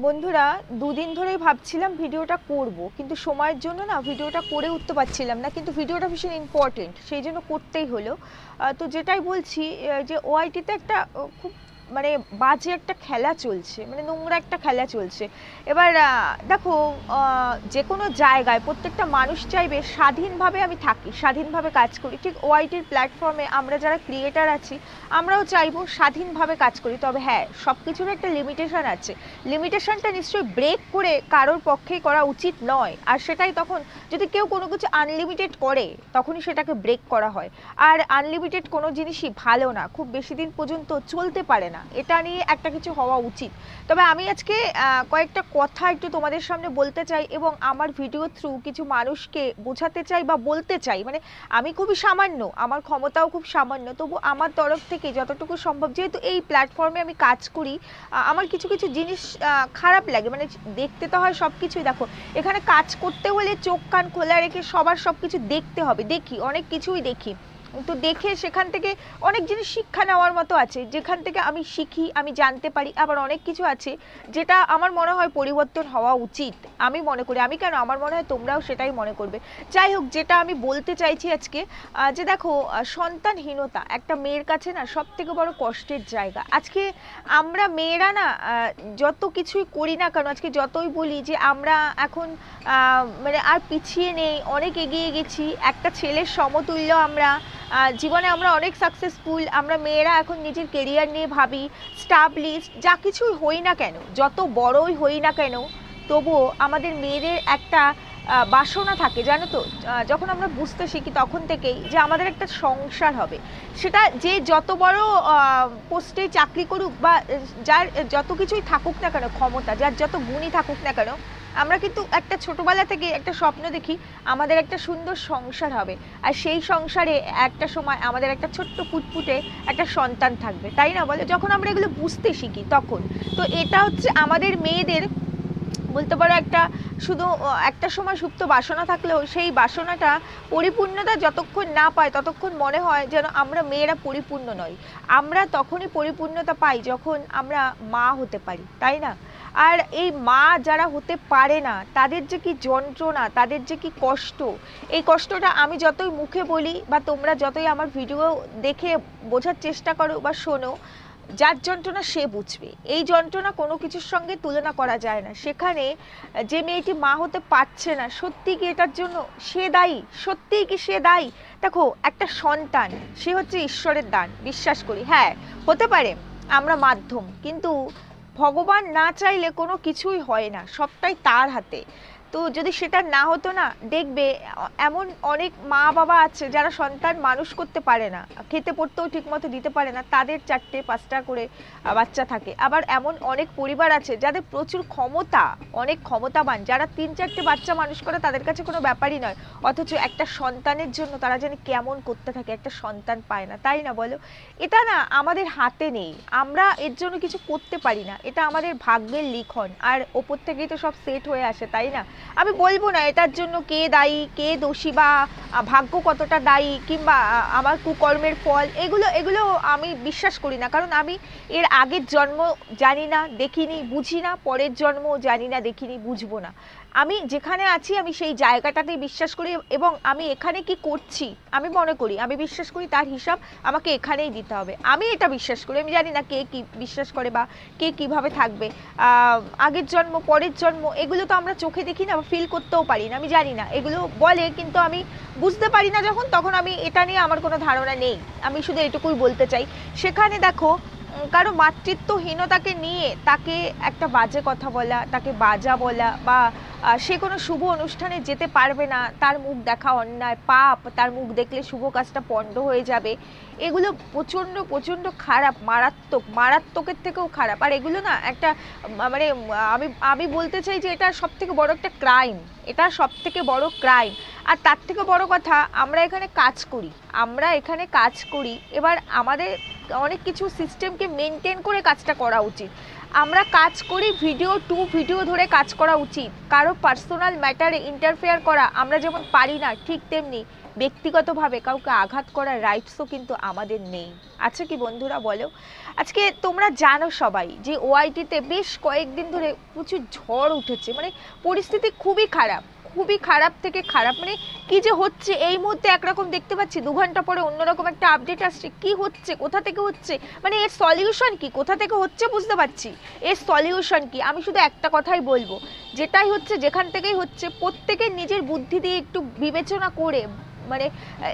বন্ধুরা, দুদিন ধরেই ভাবছিলাম ভিডিওটা করব, কিন্তু সময়ের জন্য না ভিডিওটা করে উঠতে পারছিলাম না, কিন্তু ভিডিওটা ভীষণ ইম্পর্টেন্ট সেই জন্য করতেই হলো। তো যেটাই বলছি যে ওআইটিতে একটা খুব মানে বাজে একটা খেলা চলছে মানে নোংরা একটা খেলা চলছে। এবার দেখো যে কোনো জায়গায় প্রত্যেকটা মানুষ চাইবে স্বাধীনভাবে আমি থাকি, স্বাধীনভাবে কাজ করি। ঠিক ওআইটির প্ল্যাটফর্মে আমরা যারা ক্রিয়েটার আছি, আমরাও চাইব স্বাধীনভাবে কাজ করি। তবে হ্যাঁ সব কিছুর একটা লিমিটেশন আছে। লিমিটেশনটা নিশ্চয়ই ব্রেক করে কারোর পক্ষেই করা উচিত নয়। আর সেটাই তখন, যদি কেউ কোনো কিছু আনলিমিটেড করে, তখনই সেটাকে ব্রেক করা হয়। আর আনলিমিটেড কোনো জিনিসই ভালো না। খুব বেশি দিন পর্যন্ত চলতে পারে না। এটা নিয়ে একটা কিছু হওয়া উচিত। তবে আমি আজকে কয়েকটা কথা একটু তোমাদের সামনে বলতে চাই এবং আমার ভিডিও থ্রু কিছু মানুষকে বোঝাতে চাই বা বলতে চাই। মানে আমি খুবই সামান্য, আমার ক্ষমতাও খুব সামান্য, তবু আমার তরফ থেকে যতটুকু সম্ভব, যেহেতু এই প্ল্যাটফর্মে আমি কাজ করি আমার কিছু কিছু জিনিস খারাপ লাগে। মানে দেখতে তো হয় সব কিছুই দেখো, এখানে কাজ করতে হলে চোখ কান খোলা রেখে সবার সব কিছু দেখতে হবে। দেখি, অনেক কিছুই দেখি। তো দেখে সেখান থেকে অনেক জিনিস শিক্ষা নেওয়ার মতো আছে। যেখান থেকে আমি শিখি, আমি জানতে পারি, আবার অনেক কিছু আছে যেটা আমার মনে হয় পরিবর্তন হওয়া উচিত। আমি মনে করি, আমি কেন, আমার মনে হয় তোমরাও সেটাই মনে করবে। যাই হোক, যেটা আমি বলতে চাইছি আজকে যে দেখো সন্তানহীনতা একটা মেয়ের কাছে না সব থেকে বড় কষ্টের জায়গা। আজকে আমরা মেয়েরা না যত কিছুই করি না কেন, আজকে যতই বলি যে আমরা এখন মানে আর পিছিয়ে নেই, অনেক এগিয়ে গেছি, একটা ছেলের সমতুল্য আমরা জীবনে আমরা অনেক সাকসেসফুল আমরা মেয়েরা এখন নিজের কেরিয়ার নিয়ে ভাবি স্টাবলিশ যা কিছুই হই না কেন, যত বড়ই হই না কেন, তবুও আমাদের মেয়েদের একটা বাসনা থাকে, জানো তো? যখন আমরা বুঝতে শিখি তখন থেকেই যে আমাদের একটা সংসার হবে। সেটা যে যত বড় পোস্টে চাকরি করুক বা, যার যত কিছুই থাকুক না কেন, ক্ষমতা, যার যত গুণই থাকুক না কেন আমরা কিন্তু একটা ছোটবেলা থেকে একটা স্বপ্ন দেখি, আমাদের একটা সুন্দর সংসার হবে। আর সেই সংসারে একটা সময় আমাদের একটা ছোট্ট ফুটফুটে একটা সন্তান থাকবে, তাই না বলে? যখন আমরা এগুলো বুঝতে শিখি, তখন। তো এটা হচ্ছে আমাদের মেয়েদের, বলতে পারো একটা শুধু একটা সময় সুপ্ত বাসনা থাকলেও সেই বাসনাটা পরিপূর্ণতা যতক্ষণ না পায়, ততক্ষণ মনে হয় যেন আমরা মেয়েরা পরিপূর্ণ নই। আমরা তখনই পরিপূর্ণতা পাই যখন আমরা মা হতে পারি, তাই না? আর এই মা যারা হতে পারে না, তাদের যে কি যন্ত্রণা, তাদের যে কি কষ্ট, এই কষ্টটা আমি যতই মুখে বলি বা তোমরা যতই আমার ভিডিও দেখে বোঝার চেষ্টা করো বা শোনো, যার যন্ত্রণা সে বুঝবে। এই যন্ত্রণা কোনো কিছুর সঙ্গে তুলনা করা যায় না। সেখানে যে মেয়েটি মা হতে পারছে না সত্যি কি এটার জন্য সে দায়ী? সত্যিই কি সে দায়ী? দেখো, একটা সন্তান, সে হচ্ছে ঈশ্বরের দান, বিশ্বাস করি। হ্যাঁ হতে পারে, আমরা মাধ্যম, কিন্তু ভগবান না চাইলে কোনো কিছুই হয় না সবটাই তার হাতে। তো যদি সেটা না হতো না, দেখবে, এমন অনেক মা বাবা আছে যারা সন্তান মানুষ করতে পারে না, খেতে পড়তেও ঠিকমতো দিতে পারে না, তাদের চারটে, পাঁচটা করে বাচ্চা থাকে। আবার এমন অনেক পরিবার আছে যাদের প্রচুর ক্ষমতা, অনেক ক্ষমতাবান, যারা তিন, চারটে বাচ্চা মানুষ করে তাদের কাছে কোনো ব্যাপারই নয়। অথচ একটা সন্তানের জন্য তারা যেন কেমন করতে থাকে, একটা সন্তান পায় না, তাই না বলো? এটা না আমাদের হাতে নেই। আমরা এর জন্য কিছু করতে পারি না। এটা আমাদের ভাগ্যের লিখন। আর ওপর থেকেই তো সব সেট হয়ে আসে, তাই না? আমি বলব না এটার জন্য কে দায়ী, কে দোষী বা ভাগ্য কতটা দায়ী কিংবা আমার কুকর্মের ফল, এগুলো এগুলো আমি বিশ্বাস করি না। কারণ আমি এর আগের জন্ম জানি না, দেখিনি, বুঝি না, পরের জন্ম জানি না, দেখিনি, বুঝব না। আমি যেখানে আছি, আমি সেই জায়গাটাতেই বিশ্বাস করি এবং আমি এখানে কি করছি, আমি মনে করি, আমি বিশ্বাস করি তার হিসাব আমাকে এখানেই দিতে হবে। আমি এটা বিশ্বাস করি, আমি জানি না কে কি বিশ্বাস করে বা কে কীভাবে থাকবে। আগের জন্ম, পরের জন্ম, এগুলো তো আমরা চোখে দেখি না ফিল করতেও পারি না, আমি জানি না। এগুলো বলে, কিন্তু আমি বুঝতে পারি না যখন, তখন আমি এটা নিয়ে আমার কোনো ধারণা নেই। আমি শুধু এটুকুই বলতে চাই। সেখানে দেখো কারও মাতৃত্বহীনতাকে নিয়ে তাকে একটা বাজে কথা বলা, তাকে বাজা বলা, বা সে কোনো শুভ অনুষ্ঠানে যেতে পারবে না, তার মুখ দেখা অন্যায়, পাপ, তার মুখ দেখলে শুভ কাজটা পণ্ড হয়ে যাবে। এগুলো প্রচণ্ড প্রচণ্ড খারাপ, মারাত্মক, মারাত্মকের থেকেও খারাপ। আর এগুলো না একটা মানে আমি আমি বলতে চাই যে এটা সব থেকে বড় একটা ক্রাইম এটা সব থেকে বড় ক্রাইম আর তার থেকে বড় কথা, আমরা এখানে কাজ করি, আমরা এখানে কাজ করি, এবার আমাদের অনেক কিছু সিস্টেমকে মেনটেন করে কাজটা করা উচিত। আমরা কাজ করি ভিডিও টু ভিডিও ধরে কাজ করা উচিত। কারও পার্সোনাল ম্যাটারে ইন্টারফেয়ার করা আমরা যেমন পারি না, ঠিক তেমনি ব্যক্তিগতভাবে কাউকে আঘাত করার রাইটসও কিন্তু আমাদের নেই। আচ্ছা কি বন্ধুরা বলো? আজকে তোমরা জানো সবাই যে ওআইটিতে বেশ কয়েকদিন ধরে প্রচুর ঝড় উঠেছে। মানে পরিস্থিতি খুবই খারাপ খুবই খারাপ থেকে খারাপ। মানে কি যে হচ্ছে, এই মুহূর্তে একরকম দেখতে পাচ্ছি, দু ঘণ্টা পরে অন্যরকম একটা আপডেট আসছে। কি হচ্ছে, কোথা থেকে হচ্ছে? মানে এর সলিউশন কি, কোথা থেকে হচ্ছে বুঝতে পারছি? এর সলিউশন কি? আমি শুধু একটা কথাই বলব, যেটাই হচ্ছে, যেখান থেকেই হচ্ছে, প্রত্যেকের নিজের বুদ্ধি দিয়ে একটু বিবেচনা করে মানে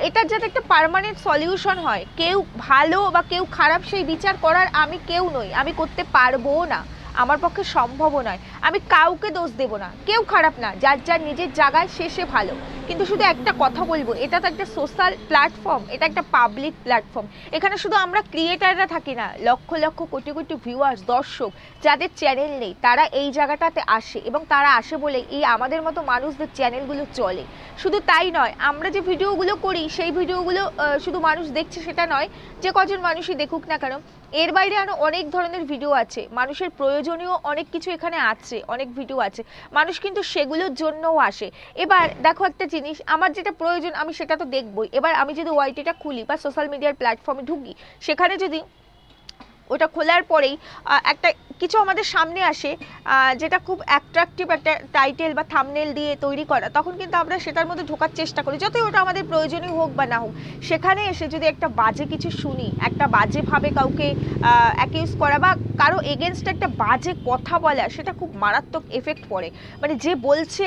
এটার যাতে একটা পারমানেন্ট সলিউশন হয়। কেউ ভালো বা কেউ খারাপ সেই বিচার করার আমি কেউ নই। আমি করতে পারব না। আমার পক্ষে সম্ভবও নয়। আমি কাউকে দোষ দেব না। কেউ খারাপ না, যার যার নিজের জায়গায় শেষে ভালো। কিন্তু শুধু একটা কথা বলব, এটা তো একটা সোশ্যাল প্ল্যাটফর্ম এটা একটা পাবলিক প্ল্যাটফর্ম এখানে শুধু আমরা ক্রিয়েটাররা থাকি না, লক্ষ লক্ষ কোটি কোটি ভিউয়ার্স দর্শক, যাদের চ্যানেল নেই, তারা এই জায়গাটাতে আসে এবং তারা আসে বলে এই আমাদের মতো মানুষদের চ্যানেলগুলো চলে। শুধু তাই নয়, আমরা যে ভিডিওগুলো করি, সেই ভিডিওগুলো শুধু মানুষ দেখছে সেটা নয়, যে কজন মানুষই দেখুক না কেন এর বাইরে আরও অনেক ধরনের ভিডিও আছে। মানুষের প্রয়োজনীয় অনেক কিছু এখানে আছে, অনেক ভিডিও আছে। মানুষ কিন্তু সেগুলোর জন্যও আসে। এবার দেখো একটা জিনিস, আমার যেটা প্রয়োজন আমি সেটা তো দেখবই। এবার আমি যদি ওয়াইটিটা খুলি বা সোশ্যাল মিডিয়ার প্ল্যাটফর্মে ঢুকি, সেখানে যদি ওটা খোলার পরেই একটা কিছু আমাদের সামনে আসে যেটা খুব অ্যাট্রাকটিভ একটা টাইটেল বা থামনেল দিয়ে তৈরি করা, তখন কিন্তু আমরা সেটার মধ্যে ঢোকার চেষ্টা করি, যতই ওটা আমাদের প্রয়োজনীয় হোক বা না হোক। সেখানে এসে যদি একটা বাজে কিছু শুনি, একটা বাজেভাবে কাউকে অ্যাকিউজ করা বা কারও এগেনস্ট একটা বাজে কথা বলা, সেটা খুব মারাত্মক এফেক্ট পড়ে। মানে যে বলছে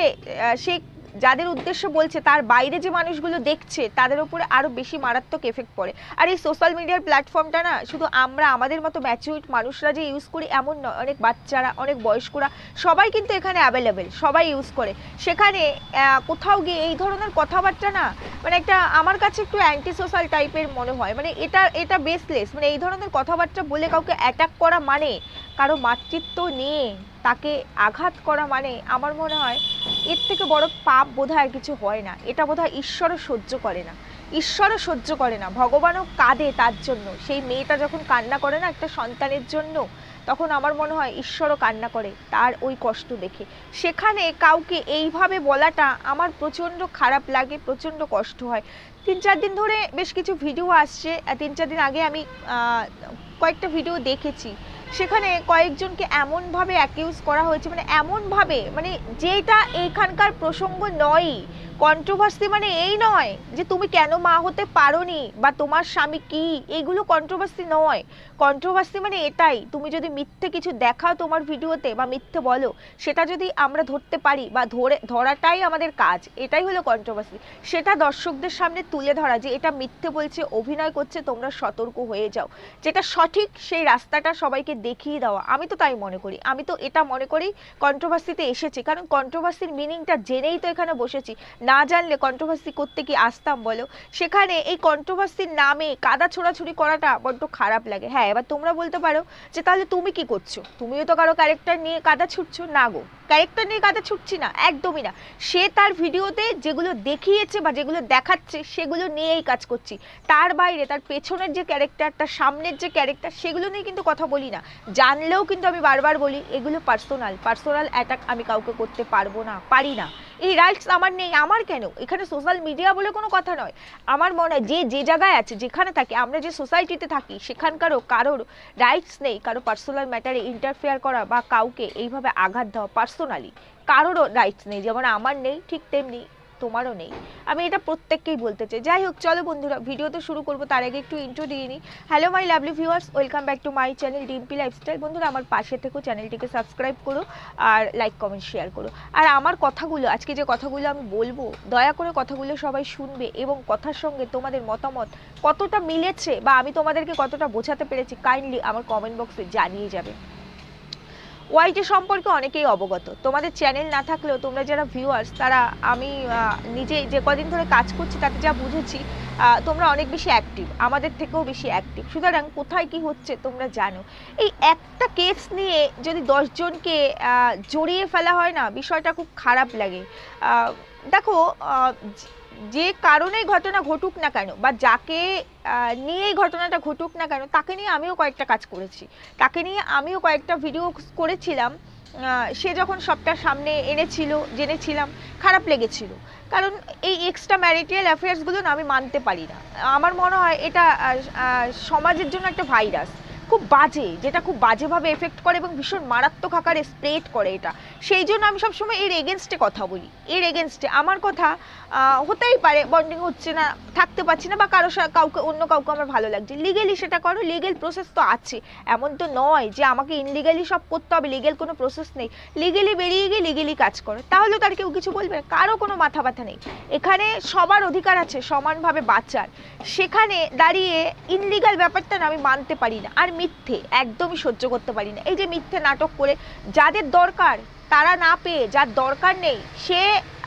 সে যাদের উদ্দেশ্য বলছে তার বাইরে যে মানুষগুলো দেখছে, তাদের উপরে আরও বেশি মারাত্মক এফেক্ট পড়ে। আর এই সোশ্যাল মিডিয়ার প্ল্যাটফর্মটা না, শুধু আমরা, আমাদের মতো ম্যাচিউর মানুষরা যে ইউজ করি, এমন নয়। অনেক বাচ্চারা, অনেক বয়স্করা, সবাই কিন্তু এখানে অ্যাভেলেবেল সবাই ইউজ করে। সেখানে কোথাও গিয়ে এই ধরনের কথাবার্তা না মানে একটা আমার কাছে একটু অ্যান্টি সোশ্যাল টাইপের মনে হয়। মানে এটা এটা বেসলেস মানে এই ধরনের কথাবার্তা বলে কাউকে অ্যাটাক করা মানে কারও মাতৃত্ব নিয়ে তাকে আঘাত করা মানে আমার মনে হয় এর থেকে বড় পাপ বোধহয় আর কিছু হয় না। এটা বোধহয় ঈশ্বরও সহ্য করে না। ঈশ্বরও সহ্য করে না। ভগবানও কাঁদে তার জন্য। সেই মেয়েটা যখন কান্না করে না একটা সন্তানের জন্য, তখন আমার মনে হয় ঈশ্বরও কান্না করে তার ওই কষ্ট দেখে। সেখানে কাউকে এইভাবে বলাটা আমার প্রচণ্ড খারাপ লাগে, প্রচণ্ড কষ্ট হয়। তিন চার দিন ধরে বেশ কিছু ভিডিও আসছে। তিন চার দিন আগে আমি কয়েকটা ভিডিও দেখেছি। সেখানে কয়েকজনকে এমনভাবে অ্যাকিউজ করা হয়েছে মানে এমনভাবে মানে যেটা এইখানকার প্রসঙ্গ নয়ই কন্ট্রোভার্সি মানে এই নয় যে তুমি কেন মা হতে পারোনি বা তোমার স্বামী কি? এইগুলো কন্ট্রোভার্সি নয়। কন্ট্রোভার্সি মানে এটাই, তুমি যদি মিথ্যে কিছু দেখাও তোমার ভিডিওতে বা মিথ্যে বলো, সেটা যদি আমরা ধরতে পারি বা ধরে, ধরাটাই আমাদের কাজ, এটাই হলো কন্ট্রোভার্সি সেটা দর্শকদের সামনে তুলে ধরা যে এটা মিথ্যে বলছে, অভিনয় করছে, তোমরা সতর্ক হয়ে যাও। যেটা সঠিক, সেই রাস্তাটা সবাইকে দেখিয়ে দেওয়া। আমি তো তাই মনে করি। আমি তো এটা মনে করি কন্ট্রোভার্সিতে এসেছি। কারণ কন্ট্রোভার্সির মিনিংটা জেনেই তো এখানে বসেছি। না জানলে কন্ট্রোভার্সি করতে কি আসতাম বলো? সেখানে এই কন্ট্রোভার্সির নামে কাদা ছোড়াছুড়ি করাটা বড্ড খারাপ লাগে। হ্যাঁ এবার তোমরা বলতে পারো যে তাহলে তুমি কি করছ? তুমিও তো কারও ক্যারেক্টার নিয়ে কাদা ছুটছো? না গো। ক্যারেক্টার নিয়ে কাদা ছুটছি না, একদমই না। সে তার ভিডিওতে যেগুলো দেখিয়েছে বা যেগুলো দেখাচ্ছে সেগুলো নিয়েই কাজ করছি। তার বাইরে তার পেছনের যে ক্যারেক্টার তার সামনের যে ক্যারেক্টার সেগুলো নিয়ে কিন্তু কথা বলি না। জানলেও কিন্তু আমি বারবার বলি, এগুলো পার্সোনাল পার্সোনাল অ্যাটাক আমি কাউকে করতে পারব না, পারি না। এই রাইটস আমার নেই, আমার কেন? এখানে সোশ্যাল মিডিয়া বলে কোনো কথা নয়। আমার মনে হয় যে যে জায়গায় আছে, যেখানে থাকে, আমরা যে সোসাইটিতে থাকি, সেখানকারও কারোর রাইটস নেই, কারও পার্সোনাল ম্যাটারে ইন্টারফেয়ার করা বা কাউকে এইভাবে আঘাত দেওয়া পার্সোনালি কারোরও রাইটস নেই। যেমন আমার নেই, ঠিক তেমনি তোমারও নেই। আমি এটা প্রত্যেককেই বলতে চাই। যাই হোক, চলো বন্ধুরা ভিডিও তো শুরু করব, তার আগে একটু ইন্ট্রো দিয়ে নিই। Hello my lovely viewers welcome back to my channel Dimpi lifestyle বন্ধুরা, আমার পাশে থেকেও চ্যানেলটিকে সাবস্ক্রাইব করো আর লাইক কমেন্ট শেয়ার করো। আর আমার কথাগুলো, আজকে যে কথাগুলো আমি বলব, দয়া করে কথাগুলো সবাই শুনবে এবং কথার সঙ্গে তোমাদের মতামত কতটা মিলেছে বা আমি তোমাদেরকে কতটা বোঝাতে পেরেছি কাইন্ডলি আমার কমেন্ট বক্সে জানিয়ে যাবে। ওয়াইটি সম্পর্কে অনেকেই অবগত। তোমাদের চ্যানেল না থাকলেও তোমরা যারা ভিউয়ার্স তারা আমি নিজে যে কদিন ধরে কাজ করছি তাতে যা বুঝেছি তোমরা অনেক বেশি অ্যাক্টিভ আমাদের থেকেও বেশি অ্যাক্টিভ সুতরাং কোথায় কি হচ্ছে তোমরা জানো। এই একটা কেস নিয়ে যদি দশজনকে জড়িয়ে ফেলা হয় না, বিষয়টা খুব খারাপ লাগে। দেখো যে- কারণেই ঘটনা ঘটুক না কেন, বা যাকে নিয়ে নিয়েই ঘটনাটা ঘটুক না কেন, তাকে নিয়ে আমিও কয়েকটা কাজ করেছি। তাকে নিয়ে আমিও কয়েকটা ভিডিও করেছিলাম সে যখন সবটা সামনে এনেছিল, জেনেছিলাম, খারাপ লেগেছিল। কারণ এই এক্সট্রা ম্যারিটাল অ্যাফেয়ার্সগুলো না আমি মানতে পারি না। আমার মনে হয় এটা সমাজের জন্য একটা ভাইরাস খুব বাজে, যেটা খুব বাজেভাবে এফেক্ট করে এবং ভীষণ মারাত্মক আকারে স্প্রেড করে এটা। সেই জন্য আমি সবসময় এর এগেনস্টে কথা বলি। এর এগেনস্টে আমার কথা হতেই পারে বন্ডিং হচ্ছে না, থাকতে পারছি না বা কারও কাউকে, অন্য কাউকে আমার ভালো লাগছে। লিগেলি সেটা করো লিগেল প্রসেস তো আছে। এমন তো নয় যে আমাকে ইনলিগালি সব করতে হবে লিগেল কোনো প্রসেস নেই। লিগেলি বেরিয়ে গিয়ে লিগেলি কাজ করো। তাহলে তার কেউ কিছু বলবে কারও কোনো মাথা ব্যথা নেই। এখানে সবার অধিকার আছে, সমানভাবে বাঁচার। সেখানে দাঁড়িয়ে ইনলিগাল ব্যাপারটা না আমি মানতে পারি না। আর মিথ্যে, একদমই সহ্য করতে পারি না। এই যে মিথ্যে নাটক করে যাদের দরকার, তারা না পেয়ে, যার দরকার নেই, সে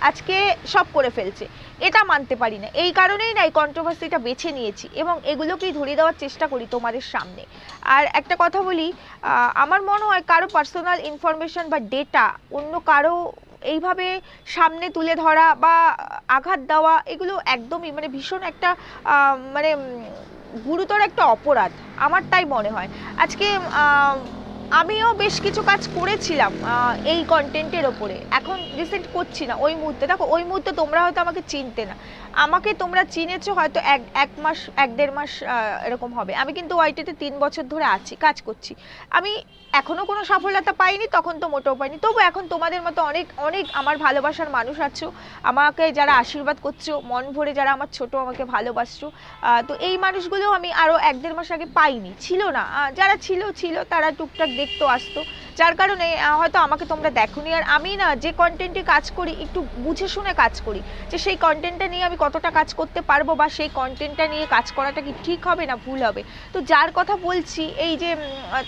আজকে সব করে ফেলছে। এটা মানতে পারি না। এই কারণেই না এই কন্ট্রোভার্সিটা বেছে নিয়েছি এবং এগুলোকেই ধরিয়ে দেওয়ার চেষ্টা করি তোমাদের সামনে। আর একটা কথা বলি আমার মনে হয় কারও পার্সোনাল ইনফরমেশন বা ডেটা অন্য কারও এইভাবে সামনে তুলে ধরা বা আঘাত দেওয়া, এগুলো একদমই মানে ভীষণ একটা মানে গুরুতর একটা অপরাধ। আমার তাই মনে হয়। আজকে আমিও বেশ কিছু কাজ করেছিলাম এই কন্টেন্টের ওপরে। এখন রিসেন্ট করছি না, ওই মুহূর্তে। দেখো, ওই মুহূর্তে তোমরা হয়তো আমাকে চিনতে না। আমাকে তোমরা চিনেছো হয়তো এক এক মাস, এক দেড় মাস এরকম হবে। আমি কিন্তু ওয়াইটিতে তিন বছর ধরে আছি, কাজ করছি। আমি এখনও কোনো সফলতা পাইনি, তখন তো মোটেও পাইনি। তবু এখন তোমাদের মতো অনেক অনেক আমার ভালোবাসার মানুষ আছো। আমাকে যারা আশীর্বাদ করছ, মন ভরে যারা আমার ছোট আমাকে ভালোবাসছো তো এই মানুষগুলো আমি আরও এক দেড় মাস আগে পাইনি। ছিল না। যারা ছিল ছিল, তারা টুকটাক দেখতো আসতো। যার কারণে হয়তো আমাকে তোমরা দেখোনি। আর আমি না, যে কন্টেন্টে কাজ করি, একটু বুঝে শুনে কাজ করি যে সেই কন্টেন্টটা নিয়ে আমি কতটা কাজ করতে পারব বা সেই কন্টেন্টটা নিয়ে কাজ করাটা কি ঠিক হবে না ভুল হবে। তো যার কথা বলছি, এই যে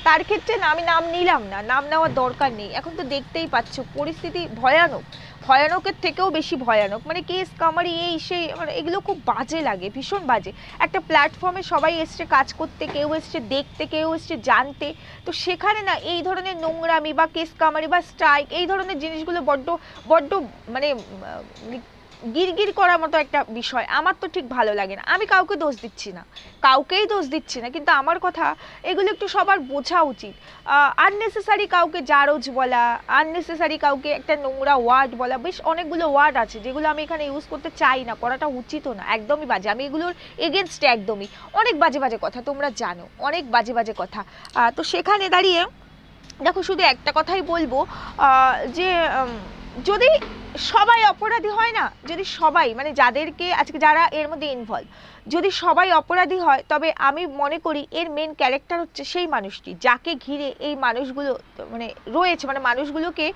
তার ক্ষেত্রে না আমি নাম নিলাম না। নাম নেওয়ার দরকার নেই। এখন তো দেখতেই পাচ্ছ, পরিস্থিতি ভয়ানক। ভয়ানকের থেকেও বেশি ভয়ানক। মানে কেস কামারি, এই সেই মানে এগুলো খুব বাজে লাগে, ভীষণ বাজে। একটা প্ল্যাটফর্মে সবাই এসছে কাজ করতে, কেউ এসছে দেখতে, কেউ এসছে জানতে। তো সেখানে না এই ধরনের নোংরামি বা কেস কামারি বা স্ট্রাইক এই ধরনের জিনিসগুলো বড্ড বড্ড মানে গিরগির করার মতো একটা বিষয়, আমার তো ঠিক ভালো লাগে না। আমি কাউকে দোষ দিচ্ছি না। কাউকেই দোষ দিচ্ছি না, কিন্তু আমার কথা, এগুলো একটু সবার বোঝা উচিত। আননেসেসারি কাউকে জারজ বলা আননেসেসারি কাউকে একটা নোংরা ওয়ার্ড বলা, বেশ অনেকগুলো ওয়ার্ড আছে যেগুলো আমি এখানে ইউজ করতে চাই না, করাটা উচিতও না, একদমই বাজে। আমি এগুলোর এগেনস্টে একদমই। অনেক বাজে বাজে কথা, তোমরা জানো, অনেক বাজে বাজে কথা। তো সেখানে দাঁড়িয়ে, দেখো শুধু একটা কথাই বলব যে যদি সবাই অপরাধী হয় না, যদি সবাই মানে যাদেরকে আজকে যারা এর মধ্যে ইনভলভ যদি সবাই অপরাধী হয়, তবে আমি মনে করি এর মেন ক্যারেক্টার হচ্ছে সেই মানুষটি, যাকে ঘিরে এই মানুষগুলো মানে রয়েছে মানে মানুষগুলোকে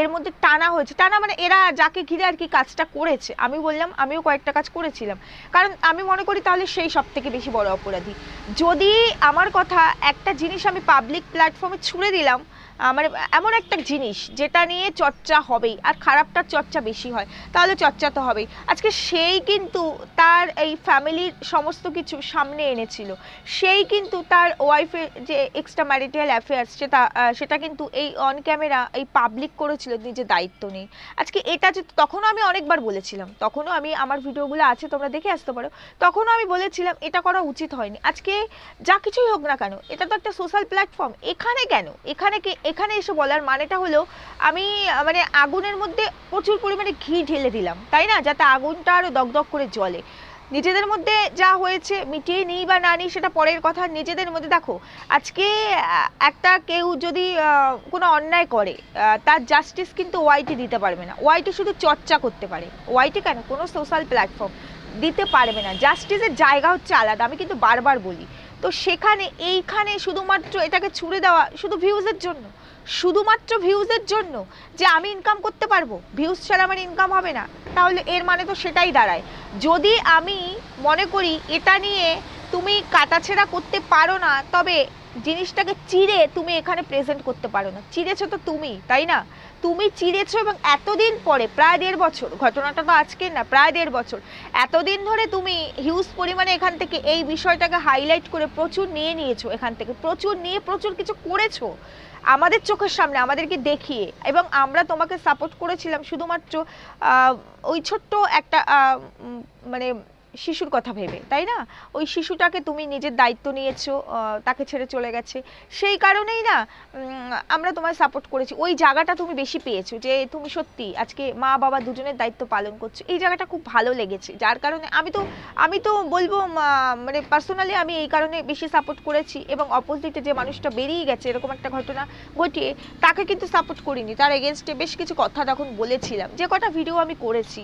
এর মধ্যে টানা হয়েছে। টানা মানে এরা যাকে ঘিরে আর কি কাজটা করেছে। আমি বললাম, আমিও কয়েকটা কাজ করেছিলাম। কারণ আমি মনে করি তাহলে সেই সব থেকে বেশি বড় অপরাধী। যদি আমার কথা একটা জিনিস আমি পাবলিক প্ল্যাটফর্মে ছুড়ে দিলাম মানে এমন একটা জিনিস যেটা নিয়ে চর্চা হবেই, আর খারাপটার চর্চা বেশি হয়, তাহলে চর্চা তো হবেই। আজকে সেই কিন্তু তার এই ফ্যামিলির সমস্ত কিছু সামনে এনেছিল। সেই কিন্তু তার ওয়াইফের যে এক্সট্রা ম্যারিটাল অ্যাফেয়ার্স সেটা সেটা কিন্তু এই অন ক্যামেরা এই পাবলিক করেছিল নিজের দায়িত্ব নেই আজকে এটা যে, তখনও আমি অনেকবার বলেছিলাম, তখনও আমি, আমার ভিডিওগুলো আছে, তোমরা দেখে আসতে পারো। তখনও আমি বলেছিলাম, এটা করা উচিত হয়নি। আজকে যা কিছুই হোক না কেন, এটা তো একটা সোশ্যাল প্ল্যাটফর্ম এখানে কেন? এখানে কি এখানে এসে বলার মানেটা হলো, আমি মানে আগুনের মধ্যে প্রচুর পরিমাণে ঘি ঢেলে দিলাম, তাই না? যাতে আগুনটা আরও দগদগ করে জ্বলে। নিজেদের মধ্যে যা হয়েছে, মিটিয়ে নিই বা না নিই, সেটা পরের কথা। নিজেদের মধ্যে দেখো, আজকে একটা কেউ যদি কোনো অন্যায় করে তার জাস্টিস কিন্তু ওয়াইটি দিতে পারবে না। ওয়াইটি শুধু চর্চা করতে পারে। ওয়াইটি কেন? কোনো সোশ্যাল প্ল্যাটফর্ম দিতে পারবে না। জাস্টিসের জায়গা হচ্ছে আলাদা, আমি কিন্তু বারবার বলি। তো সেখানে, এইখানে শুধুমাত্র এটাকে ছুড়ে দেওয়া, শুধু ভিউজের জন্য। শুধুমাত্র ভিউজের জন্য যে আমি ইনকাম করতে পারব ভিউজ ছাড়া আমার ইনকাম হবে না, তাহলে এর মানে তো সেটাই দাঁড়ায়। যদি আমি মনে করি এটা নিয়ে তুমি কাটাছেড়া করতে পারো না, তবে জিনিসটাকে চিড়ে তুমি এখানে প্রেজেন্ট করতে পারো না। চিড়েছো তো তুমি, তাই না? তুমি চিড়েছো এবং এতদিন পরে, প্রায় দেড় বছর, ঘটনাটা তো আজকে না, প্রায় দেড় বছর, এতদিন ধরে তুমি হিউজ পরিমাণে এখান থেকে এই বিষয়টাকে হাইলাইট করে প্রচুর নিয়ে নিয়েছো, এখান থেকে প্রচুর নিয়ে প্রচুর কিছু করেছ। আমাদের চোখের সামনে, আমাদেরকে দেখিয়ে। এবং আমরা তোমাকে সাপোর্ট করেছিলাম শুধুমাত্র ওই ছোট্ট একটা মানে শিশুর কথা ভেবে, তাই না? ওই শিশুটাকে তুমি নিজের দায়িত্ব নিয়েছো তাকে ছেড়ে চলে গেছে। সেই কারণেই না আমরা তোমায় সাপোর্ট করেছি। ওই জায়গাটা তুমি বেশি পেয়েছ যে তুমি সত্যি আজকে মা, বাবা দুজনের দায়িত্ব পালন করছ। এই জায়গাটা খুব ভালো লেগেছে। যার কারণে আমি তো আমি তো বলব মানে পার্সোনালি আমি এই কারণে বেশি সাপোর্ট করেছি এবং অপোজিটে যে মানুষটা বেরিয়ে গেছে, এরকম একটা ঘটনা ঘটিয়ে তাকে কিন্তু সাপোর্ট করিনি। তার এগেনস্টে বেশ কিছু কথা তখন বলেছিলাম। যে কটা ভিডিও আমি করেছি।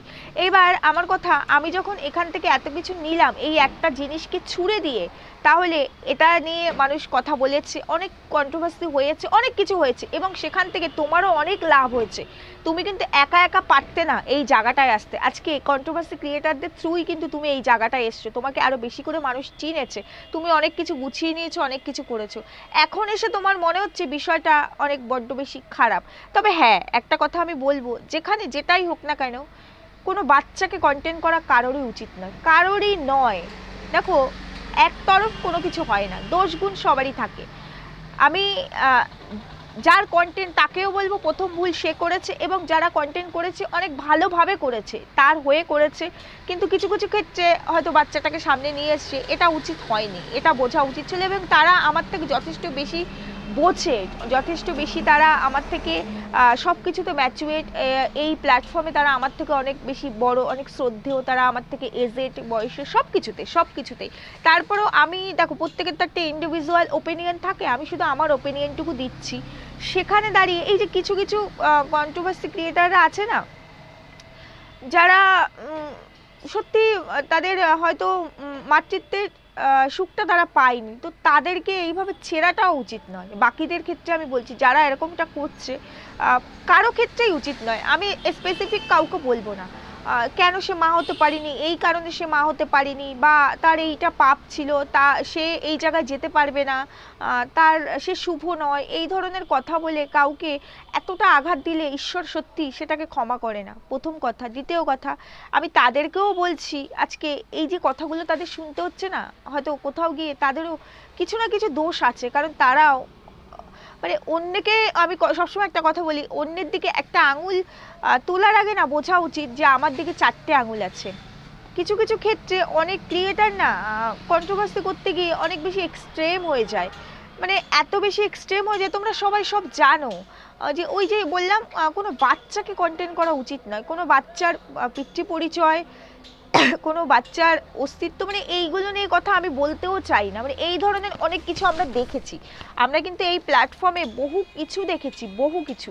এবার আমার কথা, আমি যখন এখান থেকে এত কিছু নিলাম, এই একটা জিনিসকে ছুড়ে দিয়ে, তাহলে এটা নিয়ে মানুষ কথা বলেছে, অনেক কন্ট্রোভার্সি হয়েছে, অনেক কিছু হয়েছে, এবং সেখান থেকে তোমারও অনেক লাভ হয়েছে। তুমি কিন্তু একা একা পারতে না এই জায়গাটায় আসতে। আজকে কন্ট্রোভার্সি ক্রিয়েটারদের থ্রুই কিন্তু তুমি এই জায়গাটায় এসছো। তোমাকে আরও বেশি করে মানুষ চিনেছে। তুমি অনেক কিছু গুছিয়ে নিয়েছো, অনেক কিছু করেছ। এখন এসে তোমার মনে হচ্ছে বিষয়টা অনেক বড্ড বেশি খারাপ। তবে হ্যাঁ একটা কথা আমি বলব, যেখানে যেটাই হোক না কেন কোনো বাচ্চাকে কন্টেন্ট করা কারোরই উচিত নয়, কারোরই নয়। দেখো, একতরফ কোনো কিছু হয় না দোষ গুণ সবারই থাকে। আমি যার কন্টেন্ট তাকেও বলব, প্রথম ভুল সে করেছে এবং যারা কন্টেন্ট করেছে, অনেক ভালোভাবে করেছে, তার হয়ে করেছে। কিন্তু কিছু কিছু ক্ষেত্রে হয়তো বাচ্চাটাকে সামনে নিয়ে এসছে, এটা উচিত হয়নি, এটা বোঝা উচিত ছিল এবং তারা আমার থেকে যথেষ্ট বেশি বোঝে, যথেষ্ট বেশি তারা আমার থেকে সব কিছুতে ম্যাচুয়েট এই প্ল্যাটফর্মে তারা আমার থেকে অনেক বেশি বড়, অনেক শ্রদ্ধেয়, তারা আমার থেকে এজেড বয়সে সব কিছুতে সব কিছুতেই তারপরেও আমি, দেখো, প্রত্যেকের তো একটা ইন্ডিভিজুয়াল ওপিনিয়ন থাকে, আমি শুধু আমার ওপিনিয়নটুকু দিচ্ছি। সেখানে দাঁড়িয়ে, এই যে কিছু কিছু কন্ট্রোভার্সি ক্রিয়েটাররা আছে না, যারা সত্যি তাদের হয়তো মাতৃত্বের সুখটা তারা পায়নি। তো তাদেরকে এইভাবে ছেঁড়াটাও উচিত নয়। বাকিদের ক্ষেত্রে আমি বলছি, যারা এরকমটা করছে কারও ক্ষেত্রেই উচিত নয়। আমি স্পেসিফিক কাউকে বলব না। কেন সে মা হতে পারেনি? এই কারণে সে মা হতে পারেনি বা তার এইটা পাপ ছিল, তা সে এই জায়গায় যেতে পারবে না তার সে শুভ নয়, এই ধরনের কথা বলে কাউকে এতটা আঘাত দিলে ঈশ্বর সত্যি সেটাকে ক্ষমা করে না। প্রথম কথা। দ্বিতীয় কথা, আমি তাদেরকেও বলছি, আজকে এই যে কথাগুলো তাদের শুনতে হচ্ছে না, হয়তো কোথাও গিয়ে তাদেরও কিছু না কিছু দোষ আছে, কারণ তারাও মানে অন্যকে আমি সবসময় একটা কথা বলি, অন্যের দিকে একটা আঙুল তোলার আগে না বোঝা উচিত যে আমার দিকে চারটে আঙুল আছে। কিছু কিছু ক্ষেত্রে অনেক ক্রিয়েটার না কন্ট্রোভার্সি করতে গিয়ে অনেক বেশি এক্সট্রিম হয়ে যায়। মানে এত বেশি এক্সট্রিম হয়ে যায়, তোমরা সবাই সব জানো যে ওই যে বললাম কোনো বাচ্চাকে কন্টেন্ট করা উচিত নয়। কোনো বাচ্চার পিতৃ পরিচয় কোনো বাচ্চার অস্তিত্ব মানে এইগুলো নিয়ে কথা আমি বলতেও চাই না। মানে এই ধরনের অনেক কিছু আমরা দেখেছি। আমরা কিন্তু এই প্ল্যাটফর্মে বহু কিছু দেখেছি, বহু কিছু।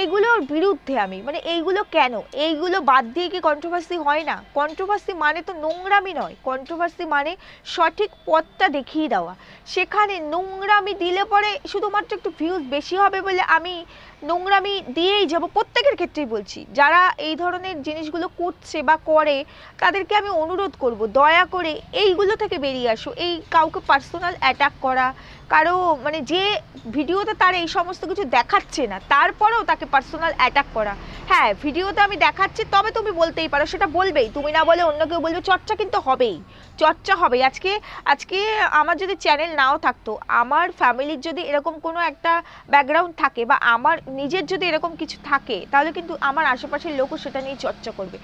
এইগুলোর বিরুদ্ধে আমি মানে এইগুলো কেন? এইগুলো বাদ দিয়ে কি কন্ট্রোভার্সি হয় না? কন্ট্রোভার্সি মানে তো নোংরামি নয়। কন্ট্রোভার্সি মানে সঠিক পথটা দেখিয়ে দেওয়া। সেখানে নোংরামি দিলে পরে শুধুমাত্র একটু ভিউজ বেশি হবে বলে আমি নোংরামি দিয়েই যাব, প্রত্যেকের ক্ষেত্রেই বলছি। যারা এই ধরনের জিনিসগুলো করছে বা করে, তাদেরকে আমি অনুরোধ করব, দয়া করে এইগুলো থেকে বেরিয়ে আসো। এই কাউকে পার্সোনাল অ্যাটাক করা, কারও মানে যে ভিডিওতে তার এই সমস্ত কিছু দেখাচ্ছে না, তারপরেও তাকে পার্সোনাল অ্যাটাক করা। হ্যাঁ ভিডিওতে আমি দেখাচ্ছি, তবে তুমি বলতেই পারো, সেটা বলবেই। তুমি না বলে অন্য কেউ বলবে, চর্চা কিন্তু হবেই। চর্চা হবে। আজকে আজকে আমার যদি চ্যানেল নাও থাকতো, আমার ফ্যামিলির যদি এরকম কোনো একটা ব্যাকগ্রাউন্ড থাকে বা আমার নিজের যদি এরকম কিছু থাকে, তাহলে কিন্তু আমার আশেপাশের লোকও সেটা নিয়ে চর্চা করবে।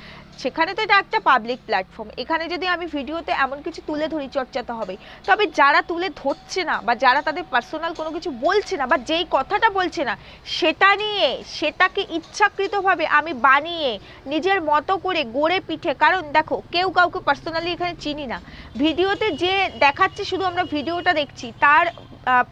সেখানে তো এটা একটা পাবলিক প্ল্যাটফর্ম এখানে যদি আমি ভিডিওতে এমন কিছু তুলে ধরি, চর্চা তো হবেই। তবে যারা তুলে ধরছে না বা যারা তাদের পার্সোনাল কোনো কিছু বলছে না বা যেই কথাটা বলছে না, সেটা নিয়ে, সেটাকে ইচ্ছাকৃতভাবে আমি বানিয়ে, নিজের মতো করে গড়ে পিঠে, কারণ দেখো, কেউ কাউকে পার্সোনালি এখানে চিনি না। ভিডিওতে যে দেখাচ্ছে, শুধু আমরা ভিডিওটা দেখছি, তার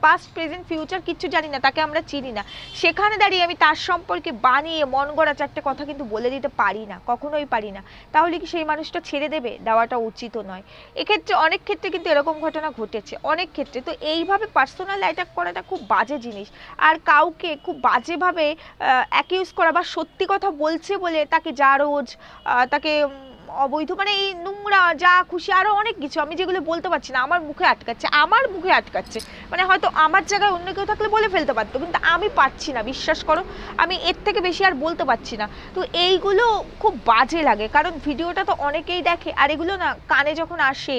পাস্ট প্রেজেন্ট ফিউচার কিচ্ছু জানি না তাকে আমরা চিনি না। সেখানে দাঁড়িয়ে আমি তার সম্পর্কে বানিয়ে মন গড়া চারটে কথা কিন্তু বলে দিতে পারি না কখনোই পারি না। তাহলে কি সেই মানুষটা ছেড়ে দেবে? দেওয়াটা উচিত নয়। এক্ষেত্রে অনেক ক্ষেত্রে কিন্তু এরকম ঘটনা ঘটেছে অনেক ক্ষেত্রে। তো এইভাবে পার্সোনাল অ্যাটাক করাটা খুব বাজে জিনিস। আর কাউকে খুব বাজেভাবে অ্যাকিউজ করা বা সত্যি কথা বলছে বলে তাকে জারোজ আহ, তাকে অবৈধ মানে এই নোংরা, যা খুশি, আরও অনেক কিছু আমি যেগুলো বলতে পারছি না, আমার মুখে আটকাচ্ছে, আমার মুখে আটকাচ্ছে। মানে হয়তো আমার জায়গায় অন্য কেউ থাকলে বলে ফেলতে পারতো, কিন্তু আমি পারছি না, বিশ্বাস করো, আমি এর থেকে বেশি আর বলতে পারছি না। তো এইগুলো খুব বাজে লাগে, কারণ ভিডিওটা তো অনেকেই দেখে, আর এগুলো না কানে যখন আসে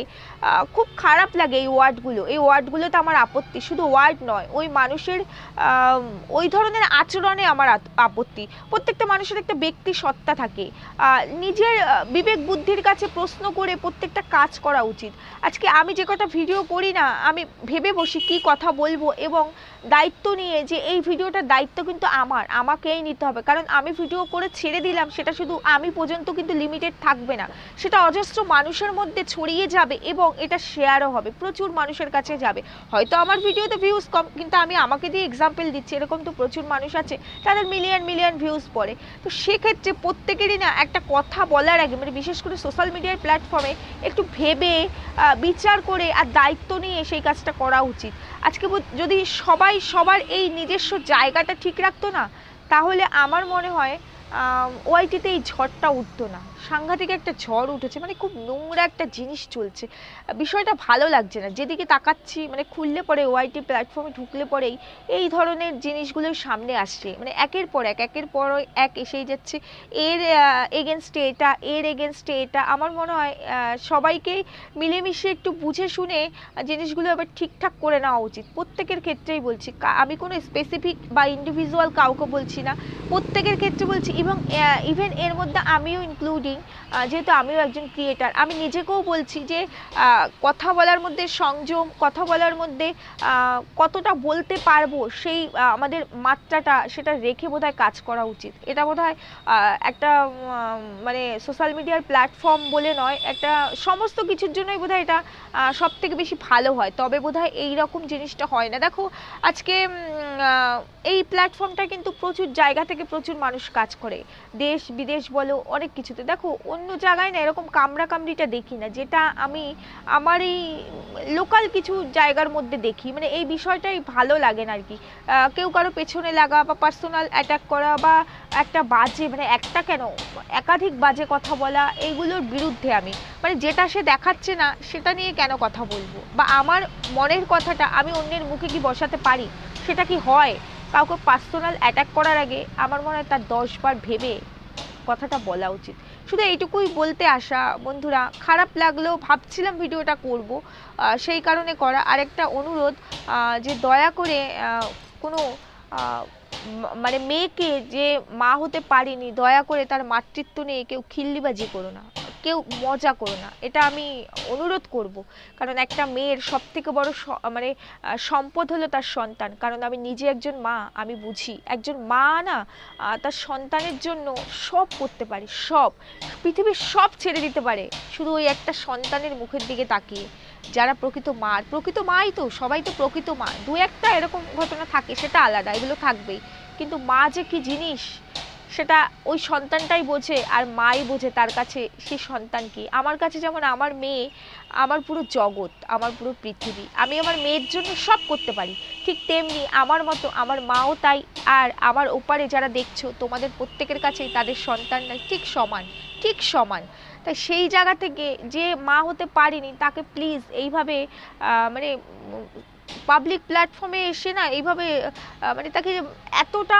খুব খারাপ লাগে এই ওয়ার্ডগুলো। এই ওয়ার্ডগুলোতে আমার আপত্তি, শুধু ওয়ার্ড নয়, ওই মানুষের ওই ধরনের আচরণে আমার আপত্তি। প্রত্যেকটা মানুষের একটা ব্যক্তি সত্তা থাকে নিজের বিবেক বুদ্ধির কাছে প্রশ্ন করে প্রত্যেকটা কাজ করা উচিত। আজকে আমি যে কটা ভিডিও করি না, আমি ভেবে বসি কি কথা বলব এবং দায়িত্ব নিয়ে যে এই ভিডিওটার দায়িত্ব কিন্তু আমার, আমাকেই নিতে হবে। কারণ আমি ভিডিও করে ছেড়ে দিলাম, সেটা শুধু আমি পর্যন্ত কিন্তু লিমিটেড থাকবে না। সেটা অজস্র মানুষের মধ্যে ছড়িয়ে যাবে এবং এটা শেয়ারও হবে, প্রচুর মানুষের কাছে যাবে। হয়তো আমার ভিডিওতে ভিউজ কম, কিন্তু আমি আমাকে দিয়ে এক্সাম্পল দিচ্ছি, এরকম তো প্রচুর মানুষ আছে, তাদের মিলিয়ন মিলিয়ন ভিউজ পড়ে। তো সেক্ষেত্রে প্রত্যেকেরই না একটা কথা বলার আগে মানে বিশেষ করে সোশ্যাল মিডিয়ার প্ল্যাটফর্মে একটু ভেবে বিচার করে আর দায়িত্ব নিয়ে সেই কাজটা করা উচিত। আজকে যদি সবাই সবার এই নিজস্ব জায়গাটা ঠিক রাখতো না, তাহলে আমার মনে হয় ওআইটিতে এই ঝড়টা উঠতো না। সাংঘাতিক একটা ঝড় উঠেছে মানে খুব নোংরা একটা জিনিস চলছে। বিষয়টা ভালো লাগছে না, যেদিকে তাকাচ্ছি মানে খুললে পরে ওয়াইটি প্ল্যাটফর্মে ঢুকলে পরেই এই ধরনের জিনিসগুলোই সামনে আসছে। মানে একের পর এক, একের পর এক এসেই যাচ্ছে। এর এগেনস্টে এটা, এর এগেনস্টে এটা, আমার মনে হয় সবাইকেই মিলেমিশে একটু বুঝে শুনে জিনিসগুলো এবার ঠিকঠাক করে নেওয়া উচিত। প্রত্যেকের ক্ষেত্রেই বলছি আমি কোনো স্পেসিফিক বা ইন্ডিভিজুয়াল কাউকে বলছি না। প্রত্যেকের ক্ষেত্রে বলছি, এবং ইভেন এর মধ্যে আমিও ইনক্লুডিং যেহেতু আমিও একজন ক্রিয়েটার আমি নিজেকেও বলছি যে কথা বলার মধ্যে সংযম কথা বলার মধ্যে কতটা বলতে পারব সেই আমাদের মাত্রাটা সেটা রেখে বোধহয় কাজ করা উচিত। এটা আহ, একটা মানে সোশ্যাল মিডিয়ার প্ল্যাটফর্ম বলে নয় একটা সমস্ত কিছুর জন্যই বোধহয় এটা সব থেকে বেশি ভালো হয়। তবে বোধহয় এই রকম জিনিসটা হয় না। দেখো আজকে এই প্ল্যাটফর্মটা কিন্তু প্রচুর জায়গা থেকে প্রচুর মানুষ কাজ করে। দেশ, বিদেশ বলো, অনেক কিছুতে। দেখো, অন্য জায়গায় না এরকম কামড়া কামড়িটা দেখি না, যেটা আমি আমার এই লোকাল কিছু জায়গার মধ্যে দেখি। মানে এই বিষয়টাই ভালো লাগে না আর কি কেউ কারও পেছনে লাগা বা পার্সোনাল অ্যাটাক করা বা একটা বাজে মানে একটা কেন, একাধিক বাজে কথা বলা, এইগুলোর বিরুদ্ধে আমি। মানে যেটা সে দেখাচ্ছে না, সেটা নিয়ে কেন কথা বলব? বা আমার মনের কথাটা আমি অন্যের মুখে কি বসাতে পারি? সেটা কি হয়? কাউকে পার্সোনাল অ্যাটাক করার আগে আমার মনে হয় তার দশবার ভেবে কথাটা বলা উচিত। শুধু এইটুকুই বলতে আসা, বন্ধুরা, খারাপ লাগলেও ভাবছিলাম ভিডিওটা করব সেই কারণে করা। আরেকটা অনুরোধ যে দয়া করে কোনো মানে মেয়েকে যে মা হতে পারেনি, দয়া করে তার মাতৃত্ব নিয়ে কেউ খিল্লিবাজি করো না। কেউ মজা করো না। এটা আমি অনুরোধ করব। কারণ একটা মেয়ের সব থেকে বড় মানে সম্পদ হলো তার সন্তান। কারণ আমি নিজে একজন মা, আমি বুঝি। একজন মা না তার সন্তানের জন্য সব করতে পারে, সব। পৃথিবীর সব ছেড়ে দিতে পারে। শুধু ওই একটা সন্তানের মুখের দিকে তাকিয়ে। যারা প্রকৃত মা, প্রকৃত মাই তো, সবাই তো প্রকৃত মা। দু একটা এরকম ঘটনা থাকে, সেটা আলাদা, এগুলো থাকবেই। কিন্তু মা যে কি জিনিস সেটা ওই সন্তানটাই বোঝে আর মাই বোঝে তার কাছে সেই সন্তান কি। আমার কাছে যেমন আমার মেয়ে, আমার পুরো জগৎ, আমার পুরো পৃথিবী। আমি আমার মেয়ের জন্য সব করতে পারি। ঠিক তেমনি আমার মতো, আমার মাও তাই। আর আমার ওপারে যারা দেখছ, তোমাদের প্রত্যেকের কাছেই তাদের সন্তান সন্তানরা ঠিক সমান ঠিক সমান। তাই সেই জায়গা থেকে যে মা হতে পারেনি, তাকে প্লিজ এইভাবে মানে পাবলিক প্ল্যাটফর্মে এসে না এইভাবে মানে তাকে এতটা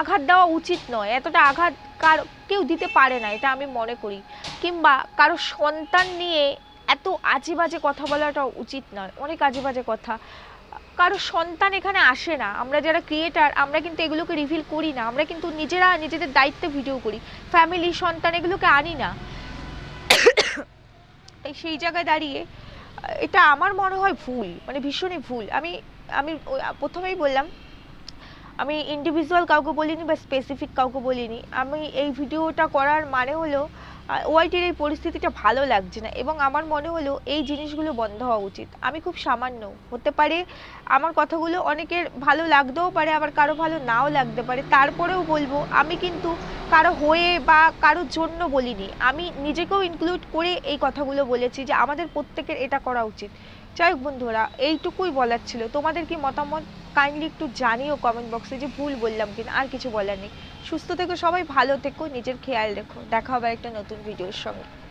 আঘাত দেওয়া উচিত নয়, এতটা আঘাত কার, কেউ দিতে পারে না, এটা আমি মনে করি। কিংবা কারও সন্তান নিয়ে এত আজে বাজে কথা বলাটা উচিত নয়, অনেক আজে বাজে কথা। কারও সন্তান এখানে আসে না, আমরা যারা ক্রিয়েটার আমরা কিন্তু এগুলোকে রিভিল করি না, আমরা কিন্তু নিজেরা নিজেদের দায়িত্বে ভিডিও করি ফ্যামিলি সন্তান এগুলোকে আনি না। সেই জায়গায় দাঁড়িয়ে এটা আমার মনে হয় ভুল মানে ভীষণই ভুল। আমি আমি প্রথমেই বললাম, আমি ইন্ডিভিজুয়াল কাউকে বলিনি বা স্পেসিফিক কাউকে বলিনি। আমি এই ভিডিওটা করার মানে হলো ওয়াইটির এই পরিস্থিতিটা ভালো লাগছে না এবং আমার মনে হলো এই জিনিসগুলো বন্ধ হওয়া উচিত। আমি খুব সামান্য, হতে পারে আমার কথাগুলো অনেকের ভালো লাগতেও পারে, আবার কারও ভালো নাও লাগতে পারে। তারপরেও বলব, আমি কিন্তু কারও হয়ে বা কারোর জন্য বলিনি। আমি নিজেকেও ইনক্লুড করে এই কথাগুলো বলেছি যে আমাদের প্রত্যেকের এটা করা উচিত। যাই হোক বন্ধুরা, এইটুকুই বলার ছিল। তোমাদের কি মতামত? কাইন্ডলি একটু জানিও কমেন্ট বক্সে যে ভুল বললাম কিনা, আর কিছু বলার নেই। সুস্থ থেকো সবাই ভালো থেকো নিজের খেয়াল রেখো। দেখা হবে একটা নতুন ভিডিওর সঙ্গে।